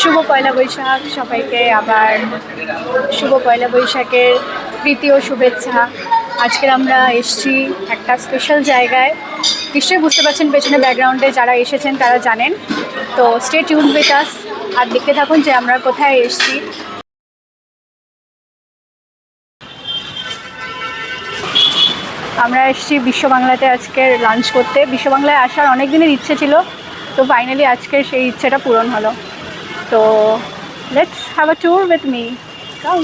শুভ পয়লা বৈশাখ, সবাইকে আবার শুভ পয়লা বৈশাখের ও শুভেচ্ছা। আজকের আমরা এসছি একটা স্পেশাল জায়গায়। নিশ্চয়ই বুঝতে পারছেন পেছনে ব্যাকগ্রাউন্ডে যারা এসেছেন তারা জানেন। তো স্টে টিউন উইথ আর দেখতে থাকুন যে আমরা কোথায় এসছি। আমরা এসেছি বিশ্ব বাংলাতে আজকে লাঞ্চ করতে। বিশ্ব বাংলায় আসার অনেক দিনের ইচ্ছে ছিল। তো ফাইনালি আজকে সেই ইচ্ছেটা পূরণ হলো। তো let's have a tour with me come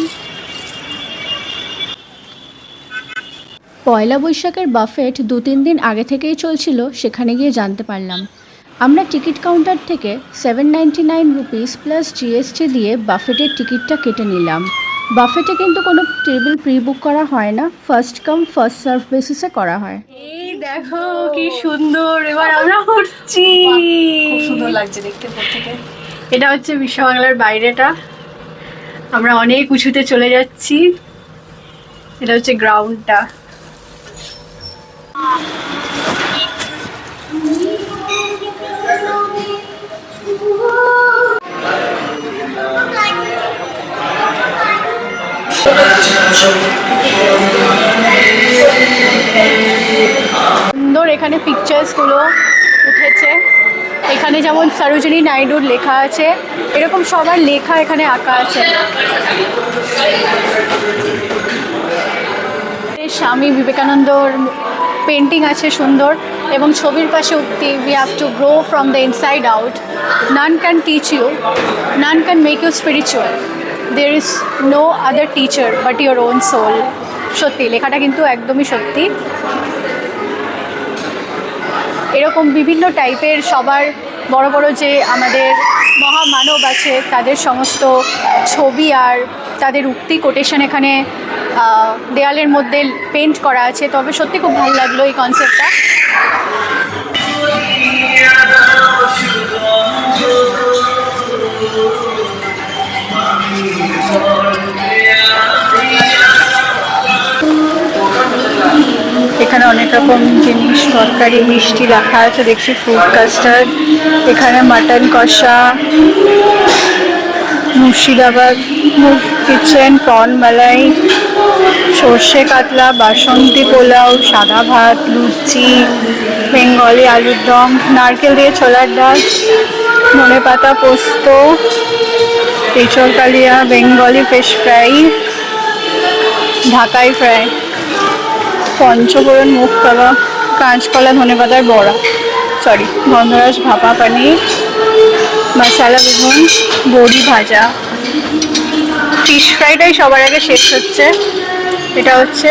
পয়লা বৈশাখের বাফেট দু তিন দিন আগে থেকেই চলছিল সেখানে গিয়ে জানতে পারলাম। আমরা টিকিট কাউন্টার থেকে seven ninety nine rupees plus GST দিয়ে বাফেটের টিকিটটা কেটে নিলাম। বাফেটে কিন্তু কোনো টেবিল প্রি বুক করা হয় না ফার্স্ট কাম ফার্স্ট সার্ভ বেসিসে করা হয়। এই দেখো কি সুন্দর এবার আমরা উঠছি। লাগছে দেখতে থেকে এটা হচ্ছে বিশ্ব বাংলার বাইরেটা। আমরা অনেক উঁচুতে চলে যাচ্ছি। এটা হচ্ছে গ্রাউন্ডটা। সুন্দর এখানে পিকচার্সগুলো উঠেছে। এখানে যেমন সরোজিনী নাইডুর লেখা আছে, এরকম সবার লেখা এখানে আঁকা আছে। স্বামী বিবেকানন্দর পেন্টিং আছে সুন্দর, এবং ছবির পাশে উক্তি we have to grow from the inside out none can teach you none can make you spiritual there is no other teacher but your own soul সত্যি, লেখাটা কিন্তু একদমই সত্যি। এরকম বিভিন্ন টাইপের সবার বড় বড় যে আমাদের মহামানব আছে, তাদের সমস্ত ছবি আর তাদের উক্তি কোটেশন এখানে দেয়ালের মধ্যে পেন্ট করা আছে। তবে সত্যি খুব ভালো লাগল এই কনসেপ্টটা রকম জিনিস, তরকারি, মিষ্টি রাখা আছে, দেখছি ফ্রুট কাস্টার্ড এখানে মাটন কষা, মুর্শিদাবাদ কিচেন প্রন মালাই সর্ষে কাতলা, বাসন্তী পোলাও, সাদা ভাত, লুচি, বেঙ্গলি আলুর দম, নারকেল দিয়ে ছোলার ডাল, ধনে পাতা পোস্ত তেঁচল কালিয়া, বেঙ্গলি ফিশ ফ্রাই ঢাকাই ফ্রাই পঞ্চফোড়ন মুখ কাবাব কাঁচকলা, ধনেপাতার বড়া। সরি গন্ধরাজ, ভাপা, পানির, মশালা, বেগুন, বড়ি ভাজা। ফিশ ফ্রাইটাই সবার আগে শেষ হচ্ছে। এটা হচ্ছে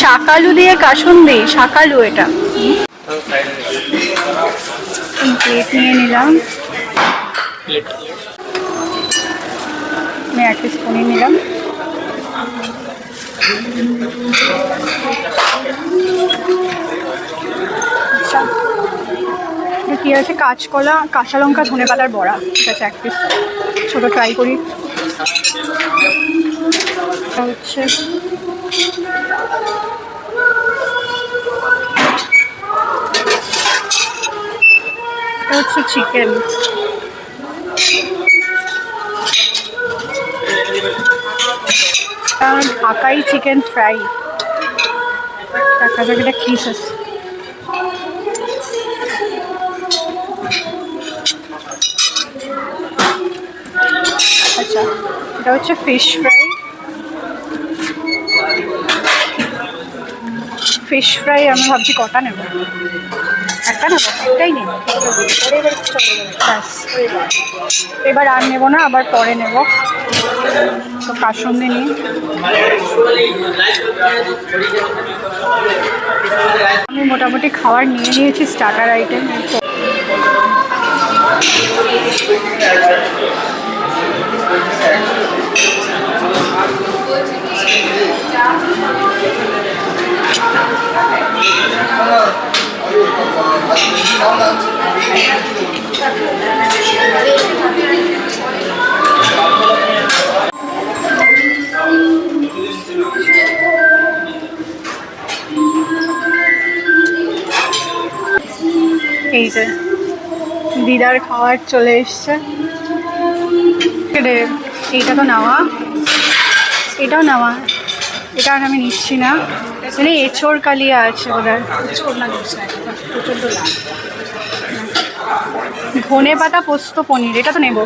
শাকালু দিয়ে কাসুন্দি, শাকালু এটা। প্লেট নিয়ে নিলাম। এক পিস পনির নিলাম। কি আছে কাঁচকলা কাঁচা লঙ্কা ধনে পাতার বড়া। ঠিক আছে, এক পিস ছোটো ট্রাই করি। হচ্ছে হচ্ছে চিকেন ঢাকাই চিকেন ফ্রাই দেখা যাক এটা আছে। আচ্ছা এটা হচ্ছে ফিশ ফ্রাই ফিশ ফ্রাই আমি ভাবছি কটা নেব? একটা নেব? একটাই নেব? ব্যাস। এবার আর নেব না, আবার পরে নেব। তো কার সঙ্গে নিই আমি মোটামুটি খাবার নিয়ে নিয়েছি স্টার্টার আইটেম এই যে দিদার খাওয়ার চলে এসছে। এইটা তো নেওয়া। এটাও নেওয়া। এটা আর আমি নিচ্ছি না। মানে এঁচোড় কালিয়া আছে ওদের ধনে পাতা, পোস্ত, পনির, এটা তো নেব।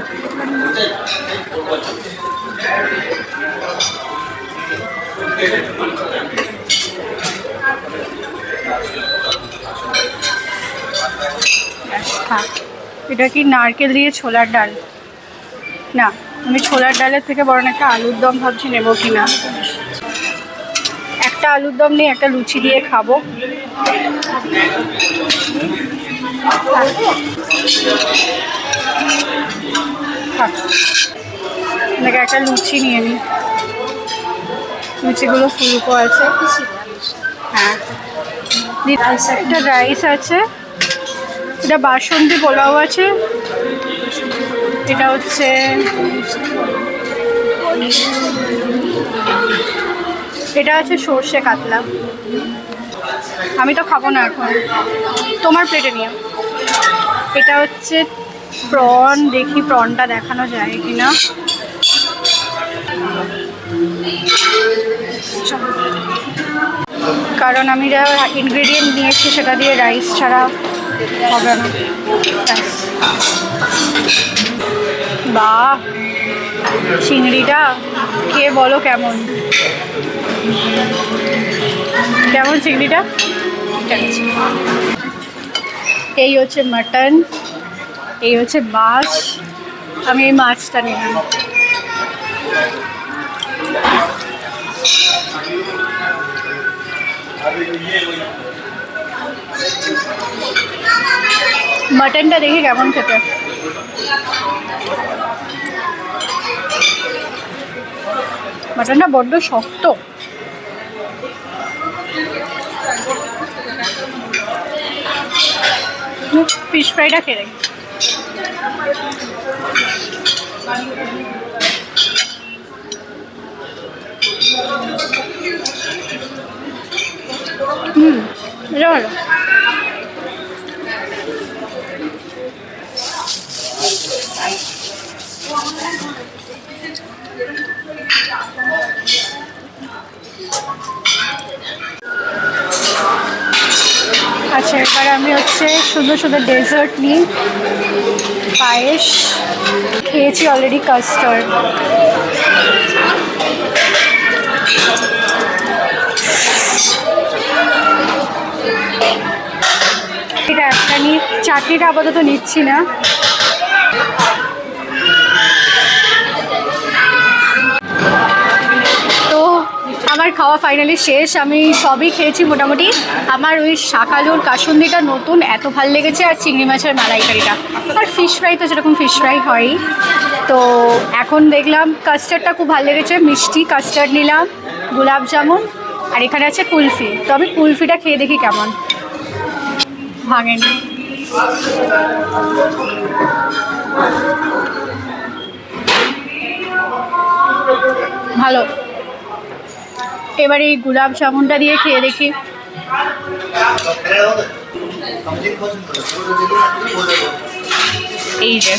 থাক। এটা কি নারকেল দিয়ে ছোলার ডাল? না, আমি ছোলার ডালের থেকে বরং একটা আলুর দম ভাবছি নেব কি না একটা আলুর দম নিয়ে একটা লুচি দিয়ে খাব। একটা লুচি নিয়ে নিই লুচিগুলো ফুলকো আছে। হ্যাঁ। একটা রাইস আছে। এটা বাসন্তী পোলাও আছে। এটা হচ্ছে এটা আছে সর্ষে কাতলা। আমি তো খাব না এখন। তোমার প্লেটে নিয়ে এটা হচ্ছে প্রন। দেখি প্রনটা দেখানো যায় কি না কারণ আমি যা ইনগ্রেডিয়েন্ট নিয়েছি সেটা দিয়ে রাইস ছাড়া হবে ব্যাস। চিংড়িটা কে বলো কেমন? কেমন চিংড়িটা? এই হচ্ছে মাটন, এই হচ্ছে মাছ। আমি এই মাছটা নিলাম। মাটনটা দেখি কেমন খেতে? মাটনটা বড্ড শক্ত। ফিশ ফ্রাইটা খেয়ে হুম ভালো। আচ্ছা এবার আমি হচ্ছে শুধু শুধু ডেজার্ট নিই। পায়েস খেয়েছি অলরেডি কাস্টার্ড এটা একটা নিই। চাটনিটা আপাতত নিচ্ছি না। খাওয়া ফাইনালি শেষ, আমি সবই খেয়েছি মোটামুটি। আমার ওই শাকালুর কাসুন্দিটা নতুন, এত ভালো লেগেছে, আর চিংড়ি মাছের মালাইকারিটা। আর ফিশ ফ্রাই তো যেরকম ফিশ ফ্রাই হয়ই তো এখন দেখলাম কাস্টার্ডটা খুব ভালো লেগেছে, মিষ্টি কাস্টার্ড নিলাম, গোলাপ জামুন, আর এখানে আছে কুলফি। তো আমি কুলফিটা খেয়ে দেখি কেমন। ভাঙেনি। ভালো। এবার এই গোলাপ জামুনটা দিয়ে খেয়ে দেখি। এই যে।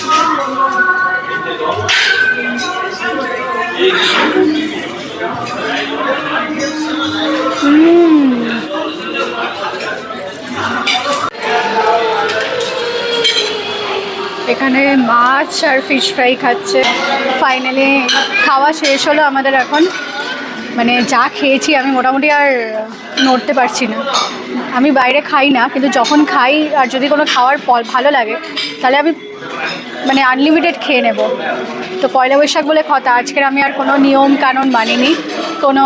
এখানে মাছ আর ফিশ ফ্রাই খাচ্ছে। ফাইনালি খাওয়া শেষ হলো আমাদের এখন। মানে যা খেয়েছি আমি মোটামুটি আর নড়তে পারছি না। আমি বাইরে খাই না, কিন্তু যখন খাই আর যদি কোনো খাওয়ার ভালো লাগে, তাহলে আমি মানে আনলিমিটেড খেয়ে নেব। তো পয়লা বৈশাখ বলে কথা, আজকের আমি আর কোনো নিয়ম কানুন মানিনি, কোনো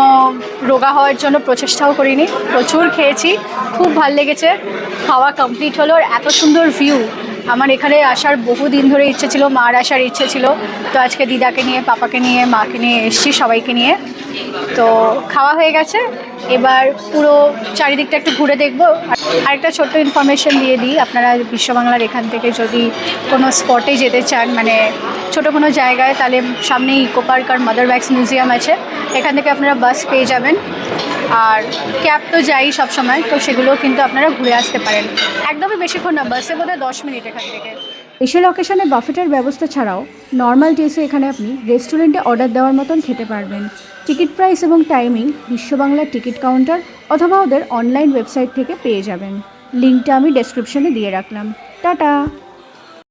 রোগা হওয়ার জন্য প্রচেষ্টাও করিনি। প্রচুর খেয়েছি, খুব ভালো লেগেছে, খাওয়া কমপ্লিট হলো, আর এত সুন্দর ভিউ আমার এখানে আসার বহু দিন ধরে ইচ্ছে ছিল, মার আসার ইচ্ছে ছিল। তো আজকে দিদাকে নিয়ে, পাপাকে নিয়ে, মাকে নিয়ে এসছি সবাইকে নিয়ে। তো খাওয়া হয়ে গেছে। এবার পুরো চারিদিকটা একটু ঘুরে দেখব। আর আরেকটা ছোট্ট ইনফরমেশন দিয়ে দিই। আপনারা বিশ্ববাংলার এখান থেকে যদি কোনো স্পটে যেতে চান মানে ছোটো কোনো জায়গায়, তাহলে সামনে ইকো পার্ক আর মাদার ব্যাগস মিউজিয়াম আছে। এখান থেকে আপনারা বাস পেয়ে যাবেন। আর ক্যাব তো যাই সব সময়, তো সেগুলো কিন্তু আপনারা ঘুরে আসতে পারেন। একদমই বেশিক্ষণ না, বাসে বোধহয় দশ মিনিট এখান থেকে। এসে লোকেশনে বাফেটের ব্যবস্থা ছাড়াও নর্মাল ডেসে এখানে আপনি রেস্টুরেন্টে অর্ডার দেওয়ার মতন খেতে পারবেন। টিকিট প্রাইস এবং টাইমিং বিশ্ব বাংলার টিকিট কাউন্টার অথবা ওদের অনলাইন ওয়েবসাইট থেকে পেয়ে যাবেন। লিঙ্কটা আমি ডেসক্রিপশনে দিয়ে রাখলাম। টাটা!